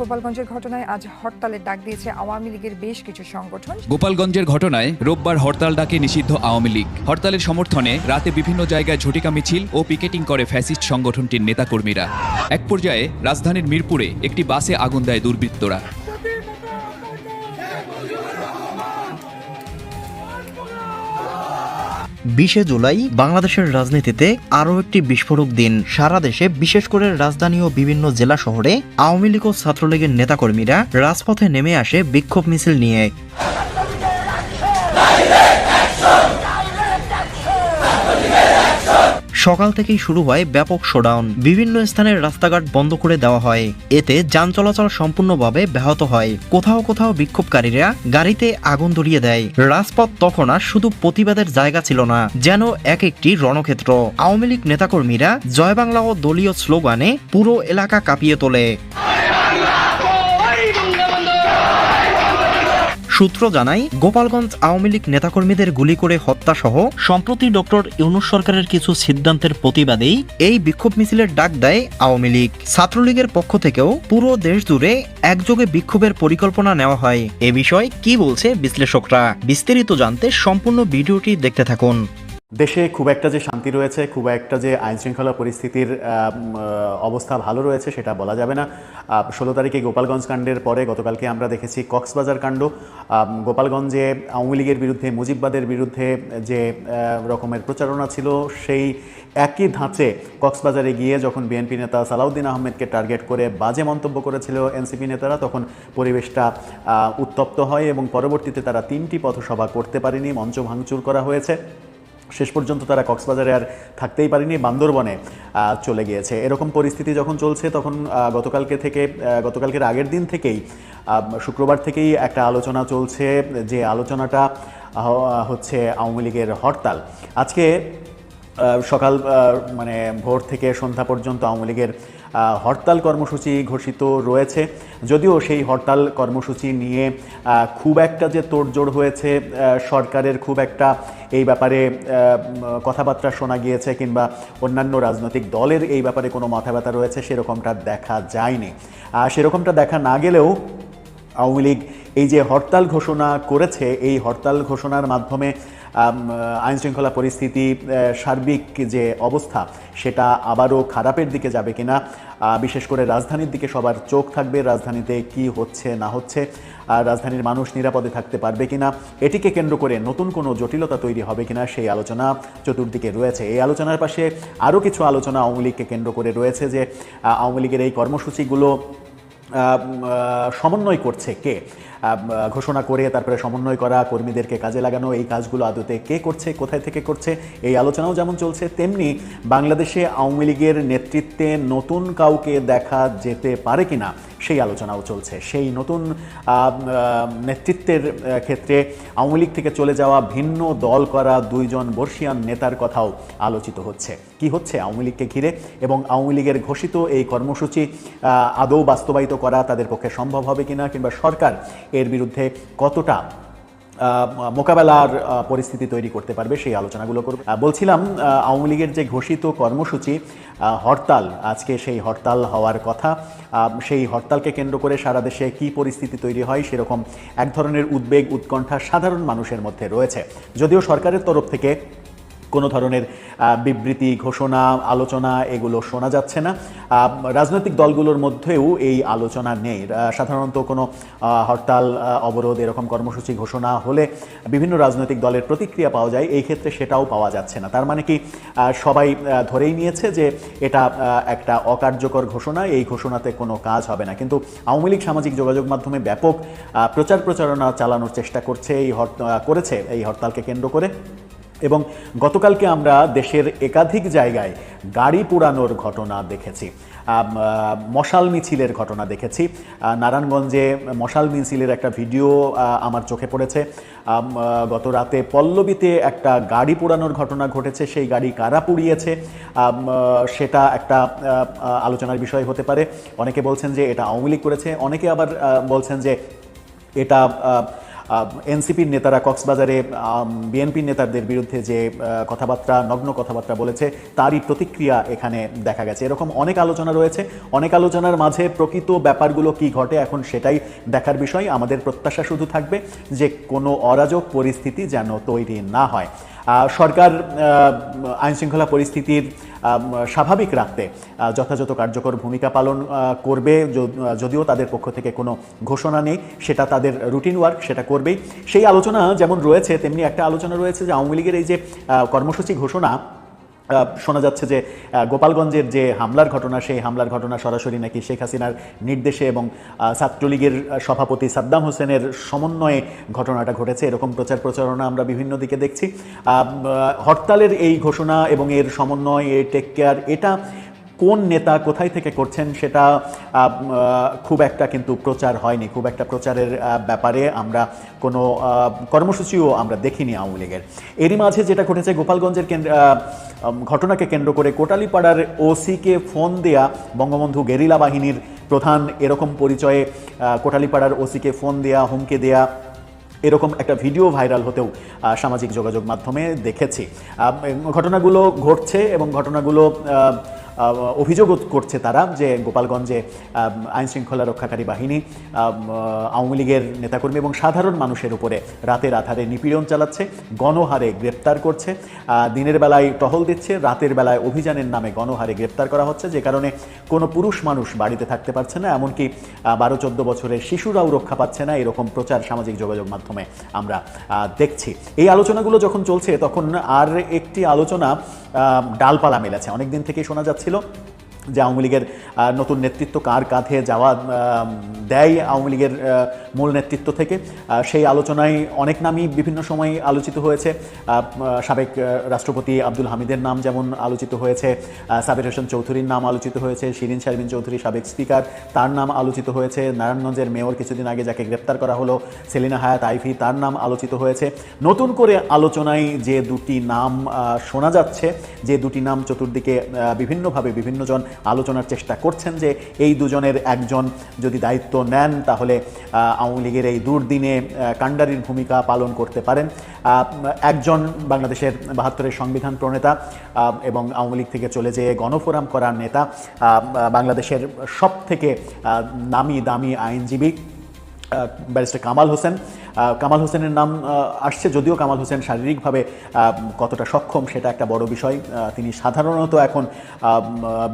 গোপালগঞ্জের ঘটনায় আজ হরতালের ডাক দিয়েছে আওয়ামী লীগের বেশ কিছু সংগঠন। গোপালগঞ্জের ঘটনায় রোববার হরতাল ডাকে নিষিদ্ধ আওয়ামী লীগ। হরতালের সমর্থনে রাতে বিভিন্ন জায়গায় ঝটিকা মিছিল ও পিকেটিং করে ফ্যাসিস্ট সংগঠনটির নেতাকর্মীরা। এক পর্যায়ে রাজধানীর মিরপুরে একটি বাসে আগুন দেয় দুর্বৃত্তরা। বিশে জুলাই বাংলাদেশের রাজনীতিতে আরও একটি বিস্ফোরক দিন। সারা দেশে, বিশেষ করে রাজধানী ও বিভিন্ন জেলা শহরে আওয়ামী লীগ ও ছাত্রলীগের নেতাকর্মীরা রাজপথে নেমে আসে বিক্ষোভ মিছিল নিয়ে। সকাল থেকেই শুরু হয় ব্যাপক শোডাউন বিভিন্ন স্থানের রাস্তাঘাট বন্ধ করে দেওয়া হয়। এতে যান চলাচল সম্পূর্ণভাবে ব্যাহত হয়। কোথাও কোথাও বিক্ষোভকারীরা গাড়িতে আগুন ধরিয়ে দেয়। রাজপথ তখন আর শুধু প্রতিবাদের জায়গা ছিল না, যেন এক একটি রণক্ষেত্র। আওয়ামী লীগ নেতাকর্মীরা জয় বাংলা ও দলীয় স্লোগানে পুরো এলাকা কাঁপিয়ে তোলে। সূত্র জানায়, গোপালগঞ্জ আওয়ামী লীগ নেতাকর্মীদের গুলি করে হত্যা সহ সম্প্রতি ডক্টর ইউনুস সরকারের কিছু সিদ্ধান্তের প্রতিবাদেই এই বিক্ষোভ মিছিলের ডাক দেয় আওয়ামী লীগ। ছাত্রলীগের পক্ষ থেকেও পুরো দেশ জুড়ে একযোগে বিক্ষোভের পরিকল্পনা নেওয়া হয়। এ বিষয়ে কি বলছে বিশ্লেষকরা? বিস্তারিত জানতে সম্পূর্ণ ভিডিওটি দেখতে থাকুন। দেশে খুব একটা যে শান্তি রয়েছে, খুব একটা যে আইন শৃঙ্খলা পরিস্থিতির অবস্থা ভালো রয়েছে সেটা বলা যাবে না। ষোলো তারিখে গোপালগঞ্জ কাণ্ডের পরে গতকালকে আমরা দেখেছি কক্সবাজার কাণ্ড। গোপালগঞ্জে আওয়ামী লীগের বিরুদ্ধে, মুজিববাদের বিরুদ্ধে যে রকমের প্রচারণা ছিল, সেই একই ধাঁচে কক্সবাজারে গিয়ে যখন বিএনপি নেতা সালাউদ্দিন আহমেদকে টার্গেট করে বাজে মন্তব্য করেছিল এনসিপি নেতারা, তখন পরিবেশটা উত্তপ্ত হয় এবং পরবর্তীতে তারা তিনটি পথসভা করতে পারেনি, মঞ্চ ভাঙচুর করা হয়েছে। শেষ পর্যন্ত তারা কক্সবাজারে আর থাকতেই পারেনি, বান্দরবনে চলে গিয়েছে। এরকম পরিস্থিতি যখন চলছে, তখন গতকালকে থেকে গতকালকের আগের দিন থেকেই শুক্রবার থেকেই একটা আলোচনা চলছে যে আলোচনাটা হচ্ছে আওয়ামী লীগের হরতাল। আজকে সকাল মানে ভোর থেকে সন্ধ্যা পর্যন্ত আওয়ামী লীগের হরতাল কর্মসূচি ঘোষিত রয়েছে। যদিও সেই হরতাল কর্মসূচি নিয়ে খুব একটা যে তোড়জোড় হয়েছে সরকারের খুব একটা এই ব্যাপারে কথাবার্তা শোনা গিয়েছে কিংবা অন্যান্য রাজনৈতিক দলের এই ব্যাপারে কোনো মাথা ব্যথা রয়েছে, সেরকমটা দেখা যায়নি। সেরকমটা দেখা না গেলেও আওয়ামী লীগ এই যে হরতাল ঘোষণা করেছে, এই হরতাল ঘোষণার মাধ্যমে আইন শৃঙ্খলা পরিস্থিতি সার্বিক যে অবস্থা, সেটা আবারও খারাপের দিকে যাবে কিনা বিশেষ করে রাজধানীর দিকে সবার চোখ থাকবে, রাজধানীতে কি হচ্ছে, না হচ্ছে, আর রাজধানীর মানুষ নিরাপদে থাকতে পারবে কিনা, এটিকে কেন্দ্র করে নতুন কোনো জটিলতা তৈরি হবে কিনা, সেই আলোচনা চতুর্দিকে রয়েছে। এই আলোচনার পাশে আরও কিছু আলোচনা আওয়ামী লীগকে কেন্দ্র করে রয়েছে যে আওয়ামী লীগের এই কর্মসূচিগুলো সমন্বয় করছে কে? ঘোষণা করে তারপরে সমন্বয় করা, কর্মীদেরকে কাজে লাগানো, এই কাজগুলো আদতে কে করছে, কোথায় থেকে করছে, এই আলোচনাও যেমন চলছে, তেমনি বাংলাদেশে আওয়ামী লীগের নেতৃত্বে নতুন কাউকে দেখা যেতে পারে কিনা, সেই আলোচনাও চলছে। সেই নতুন নেতৃত্বের ক্ষেত্রে আওয়ামী লীগ থেকে চলে যাওয়া ভিন্ন দল করা দুইজন বর্ষিয়ান নেতার কথাও আলোচিত হচ্ছে। কি হচ্ছে আওয়ামী লীগকে ঘিরে এবং আওয়ামী লীগের ঘোষিত এই কর্মসূচি আদৌ বাস্তবায়িত করা তাদের পক্ষে সম্ভব হবে কিনা কিংবা সরকার এর বিরুদ্ধে কতটা মোকাবেলার পরিস্থিতি তৈরি করতে পারবে সেই আলোচনাগুলো করব। বলছিলাম আওয়ামী লীগের যে ঘোষিত কর্মসূচি হরতাল, আজকে সেই হরতাল হওয়ার কথা সেই হরতালকে কেন্দ্র করে সারা দেশে কি পরিস্থিতি তৈরি হয় সেরকম এক ধরনের উদ্বেগ, উৎকণ্ঠা সাধারণ মানুষের মধ্যে রয়েছে। যদিও সরকারের তরফ থেকে কোনো ধরনের বিবৃতি, ঘোষণা, আলোচনা এগুলো শোনা যাচ্ছে না। রাজনৈতিক দলগুলোর মধ্যেও এই আলোচনা নেই। সাধারণত কোনো হরতাল অবরোধ এরকম কর্মসূচি ঘোষণা হলে বিভিন্ন রাজনৈতিক দলের প্রতিক্রিয়া পাওয়া যায়। এই ক্ষেত্রে সেটাও পাওয়া যাচ্ছে না। তার মানে কি সবাই ধরেই নিয়েছে যে এটা একটা অকার্যকর ঘোষণা, এই ঘোষণাতে কোনো কাজ হবে না। কিন্তু আওয়ামী লীগ সামাজিক যোগাযোগ মাধ্যমে ব্যাপক প্রচার প্রচারণা চালানোর চেষ্টা করছে, এই করেছে এই হরতালকে কেন্দ্র করে। এবং গতকালকে আমরা দেশের একাধিক জায়গায় গাড়ি পোড়ানোর ঘটনা দেখেছি। মশাল মিছিলের ঘটনা দেখেছি। নারায়ণগঞ্জে মশাল মিছিলের একটা ভিডিও আমার চোখে পড়েছে। গত রাতে পল্লবীতে একটা গাড়ি পোড়ানোর ঘটনা ঘটেছে। সেই গাড়ি কারা পুড়িয়েছে? সেটা একটা আলোচনার বিষয় হতে পারে। অনেকে বলছেন যে এটা আওয়ামী লীগ করেছে। অনেকে আবার বলছেন যে এটা এনসিপির নেতারা কক্সবাজারে বিএনপির নেতাদের বিরুদ্ধে যে কথাবার্তা, নগ্ন কথাবার্তা বলেছে, তারই প্রতিক্রিয়া এখানে দেখা গেছে। এরকম অনেক আলোচনা রয়েছে। অনেক আলোচনার মাঝে প্রকৃত ব্যাপারগুলো কি ঘটে, এখন সেটাই দেখার বিষয়। আমাদের প্রত্যাশা শুধু থাকবে যে কোনো অরাজক পরিস্থিতি যেন তৈরি না হয়। সরকার আইনশৃঙ্খলা পরিস্থিতির স্বাভাবিক রাখতে যথাযথ কার্যকর ভূমিকা পালন করবে যদিও তাদের পক্ষ থেকে কোনো ঘোষণা নেই, সেটা তাদের রুটিন ওয়ার্ক সেটা করবেই। সেই আলোচনা যেমন রয়েছে, তেমনি একটা আলোচনা রয়েছে যে আওয়ামী লীগের এই যে কর্মসূচি ঘোষণা শোনা যাচ্ছে যে গোপালগঞ্জের যে হামলার ঘটনা, সেই হামলার ঘটনা সরাসরি নাকি শেখ হাসিনার নির্দেশে এবং ছাত্রলীগের সভাপতি সাদ্দাম হোসেনের সমন্বয়ে ঘটনাটা ঘটেছে। এরকম প্রচার প্রচারণা আমরা বিভিন্ন দিকে দেখছি। হরতালের এই ঘোষণা এবং এর সমন্বয়, এ টেক কেয়ার এটা কোন নেতা কোথায় থেকে করছেন সেটা খুব একটা কিন্তু প্রচার হয়নি। খুব একটা প্রচারের ব্যাপারে আমরা কোনো কর্মসূচিও আমরা দেখিনি আওয়ামী লীগের। এরই মাঝে যেটা ঘটেছে গোপালগঞ্জের কেন্দ্র ঘটনাকে কেন্দ্র করে কোটালীপাড়ার ওসিকে ফোন দেয়া বঙ্গবন্ধু গেরিলা বাহিনীর প্রধান এরকম পরিচয়ে কোটালীপাড়ার ওসিকে ফোন দেয়া, হুমকে দেয়া, এরকম একটা ভিডিও ভাইরাল হতেও সামাজিক যোগাযোগ মাধ্যমে দেখেছি। ঘটনাগুলো ঘটছে এবং ঘটনাগুলো অভিযোগ করছে তারা যে গোপালগঞ্জে আইন শৃঙ্খলা রক্ষাকারী বাহিনী আওয়ামী লীগের নেতাকর্মী এবং সাধারণ মানুষের উপরে রাতের আধারে নিপীড়ন চালাচ্ছে, গণহারে গ্রেপ্তার করছে দিনের বেলায় টহল দিচ্ছে, রাতের বেলায় অভিযানের নামে গণহারে গ্রেপ্তার করা হচ্ছে, যে কারণে কোনো পুরুষ মানুষ বাড়িতে থাকতে পারছে না, এমনকি বারো চোদ্দ বছরের শিশুরাও রক্ষা পাচ্ছে না, এরকম প্রচার সামাজিক যোগাযোগ মাধ্যমে আমরা দেখছি। এই আলোচনাগুলো যখন চলছে, তখন আর একটি আলোচনা ডালপালা মেলেছে। অনেকদিন থেকেই শোনা যাচ্ছিল Déjelo যে আওয়ামী লীগের নতুন নেতৃত্ব কার কাঁধে যাওয়া দেয় আওয়ামী লীগের মূল নেতৃত্ব থেকে। সেই আলোচনায় অনেক নামই বিভিন্ন সময় আলোচিত হয়েছে। সাবেক রাষ্ট্রপতি আব্দুল হামিদের নাম যেমন আলোচিত হয়েছে সাবির হোসেন চৌধুরীর নাম আলোচিত হয়েছে, শিরিন শারমিন চৌধুরী সাবেক স্পিকার, তার নাম আলোচিত হয়েছে, নারায়ণগঞ্জের মেয়র কিছুদিন আগে যাকে গ্রেপ্তার করা হলো, সেলিনা হায়াত আইভি, তার নাম আলোচিত হয়েছে। নতুন করে আলোচনায় যে দুটি নাম শোনা যাচ্ছে, যে দুটি নাম চতুর্দিকে বিভিন্নভাবে বিভিন্নজন আলোচনার চেষ্টা করছেন যে এই দুজনের একজন যদি দায়িত্ব নেন, তাহলে আওয়ামী লীগের এই দুর্দিনে কাণ্ডারির ভূমিকা পালন করতে পারেন। একজন বাংলাদেশের বাহাত্তরের সংবিধান প্রণেতা এবং আওয়ামী লীগ থেকে চলে যেয়ে গণফোরাম করার নেতা বাংলাদেশের সব থেকে নামি দামি আইনজীবী ব্যারিস্টার কামাল হোসেন। কামাল হোসেনের নাম আসছে যদিও কামাল হোসেন শারীরিকভাবে কতটা সক্ষম সেটা একটা বড় বিষয়। তিনি সাধারণত এখন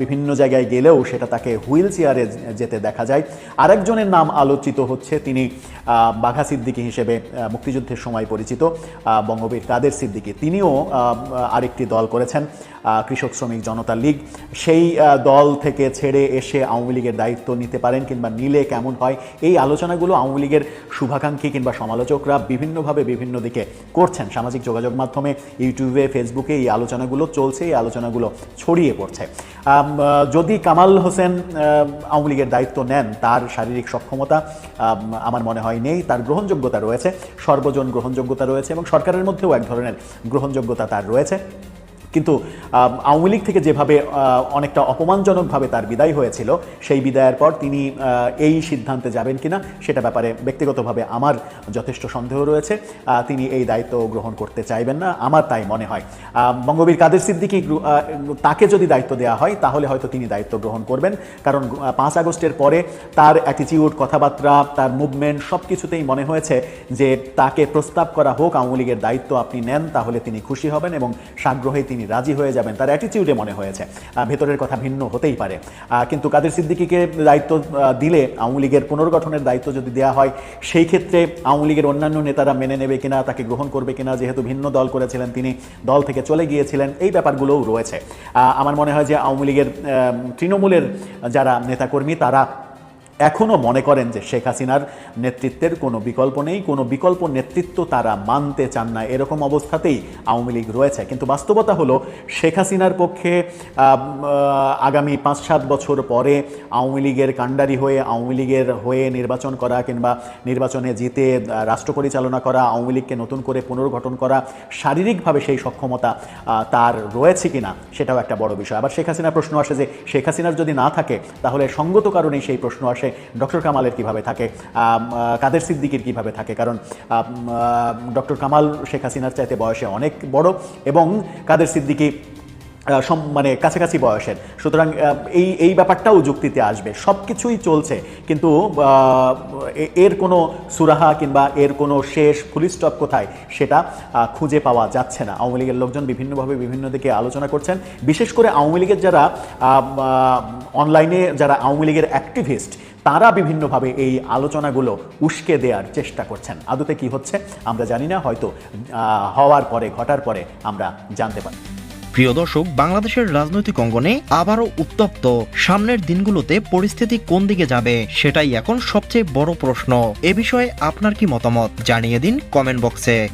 বিভিন্ন জায়গায় গেলেও সেটা তাকে হুইল চেয়ারে যেতে দেখা যায়। আরেকজনের নাম আলোচিত হচ্ছে, তিনি বাঘা সিদ্দিকী হিসেবে মুক্তিযুদ্ধের সময় পরিচিত বঙ্গবীর কাদের সিদ্দিকী। তিনিও আরেকটি দল করেছেন কৃষক শ্রমিক জনতা লীগ। সেই দল থেকে ছেড়ে এসে আওয়ামী লীগের দায়িত্ব নিতে পারেন কিংবা নিলে কেমন হয়, এই আলোচনাগুলো আওয়ামী লীগের শুভাকাঙ্ক্ষী কিংবা সমালোচকরা বিভিন্নভাবে বিভিন্ন দিকে করছেন। সামাজিক যোগাযোগ মাধ্যমে, ইউটিউবে, ফেসবুকে এই আলোচনাগুলো চলছে, এই আলোচনাগুলো ছড়িয়ে পড়ছে। যদি কামাল হোসেন আওয়ামী লীগের দায়িত্ব নেন, তার শারীরিক সক্ষমতা আমার মনে হয় নেই, তার গ্রহণযোগ্যতা রয়েছে, সর্বজন গ্রহণযোগ্যতা রয়েছে এবং সরকারের মধ্যেও এক ধরনের গ্রহণযোগ্যতা তার রয়েছে। কিন্তু আওয়ামী লীগ থেকে যেভাবে অনেকটা অপমানজনকভাবে তার বিদায় হয়েছিল, সেই বিদায়ের পর তিনি এই সিদ্ধান্তে যাবেন কিনা, সেটা ব্যাপারে ব্যক্তিগতভাবে আমার যথেষ্ট সন্দেহ রয়েছে। তিনি এই দায়িত্ব গ্রহণ করতে চাইবেন না, আমার তাই মনে হয়। বঙ্গবীর কাদের সিদ্দিকি তাকে যদি দায়িত্ব দেওয়া হয়, তাহলে হয়তো তিনি দায়িত্ব গ্রহণ করবেন। কারণ পাঁচ আগস্টের পরে তার অ্যাটিটিউড কথাবার্তা, তার মুভমেন্ট সব কিছুতেই মনে হয়েছে যে তাকে প্রস্তাব করা হোক, আওয়ামী লীগের দায়িত্ব আপনি নেন, তাহলে তিনি খুশি হবেন এবং সাগ্রহে তিনি রাজি হয়ে যাবেন। তার অ্যাটিটিউডে মনে হয়েছে। ভেতরের কথা ভিন্ন হতেই পারে। কিন্তু কাদের সিদ্দিকিকে দায়িত্ব দিলে আওয়ামী লীগের পুনর্গঠনের দায়িত্ব যদি দেওয়া হয়, সেই ক্ষেত্রে আওয়ামী লীগের অন্যান্য নেতারা মেনে নেবে কিনা, তাকে গ্রহণ করবে কিনা, যেহেতু ভিন্ন দল করেছিলেন তিনি, দল থেকে চলে গিয়েছিলেন, এই ব্যাপারগুলোও রয়েছে। আমার মনে হয় যে আওয়ামী লীগের তৃণমূলের যারা নেতাকর্মী, তারা এখনও মনে করেন যে শেখ হাসিনার নেতৃত্বের কোনো বিকল্প নেই, কোনো বিকল্প নেতৃত্ব তারা মানতে চান না, এরকম অবস্থাতেই আওয়ামী লীগ রয়েছে। কিন্তু বাস্তবতা হলো, শেখ হাসিনার পক্ষে আগামী পাঁচ সাত বছর পরে আওয়ামী লীগের কাণ্ডারি হয়ে, আওয়ামী লীগের হয়ে নির্বাচন করা কিংবা নির্বাচনে জিতে রাষ্ট্র পরিচালনা করা, আওয়ামী লীগকে নতুন করে পুনর্গঠন করা, শারীরিকভাবে সেই সক্ষমতা তার রয়েছে কিনা সেটাও একটা বড় বিষয়। আবার শেখ হাসিনার প্রশ্ন আসে যে, শেখ হাসিনার যদি না থাকে, তাহলে সঙ্গত কারণেই সেই প্রশ্ন আসে। বয়সে ডক্টর কামালের কীভাবে থাকে কাদের সিদ্দিকির কীভাবে থাকে, কারণ ডক্টর কামাল, শেখ হাসিনার চাইতে বয়সে অনেক বড় এবং কাদের সিদ্দিকি মানে কাছাকাছি বয়সের। সুতরাং এই এই ব্যাপারটাও যুক্তিতে আসবে। সব কিছুই চলছে, কিন্তু এর কোনো সুরাহা কিংবা এর কোনো শেষ ফুলিস্টপ কোথায়, সেটা খুঁজে পাওয়া যাচ্ছে না। আওয়ামী লীগের লোকজন বিভিন্নভাবে বিভিন্ন দিকে আলোচনা করছেন। বিশেষ করে আওয়ামী লীগের যারা অনলাইনে যারা আওয়ামী লীগের অ্যাক্টিভিস্ট তারা বিভিন্নভাবে এই আলোচনাগুলো উস্কে দেওয়ার চেষ্টা করছেন। আদতে কি হচ্ছে আমরা জানি না, হয়তো হওয়ার পরে, ঘটার পরে আমরা জানতে পারি। প্রিয় দর্শক, বাংলাদেশের রাজনৈতিক অঙ্গনে আবারও উত্তপ্ত সামনের দিনগুলোতে পরিস্থিতি কোন দিকে যাবে সেটাই এখন সবচেয়ে বড় প্রশ্ন। এ বিষয়ে আপনার কি মতামত? জানিয়ে দিন কমেন্ট বক্সে।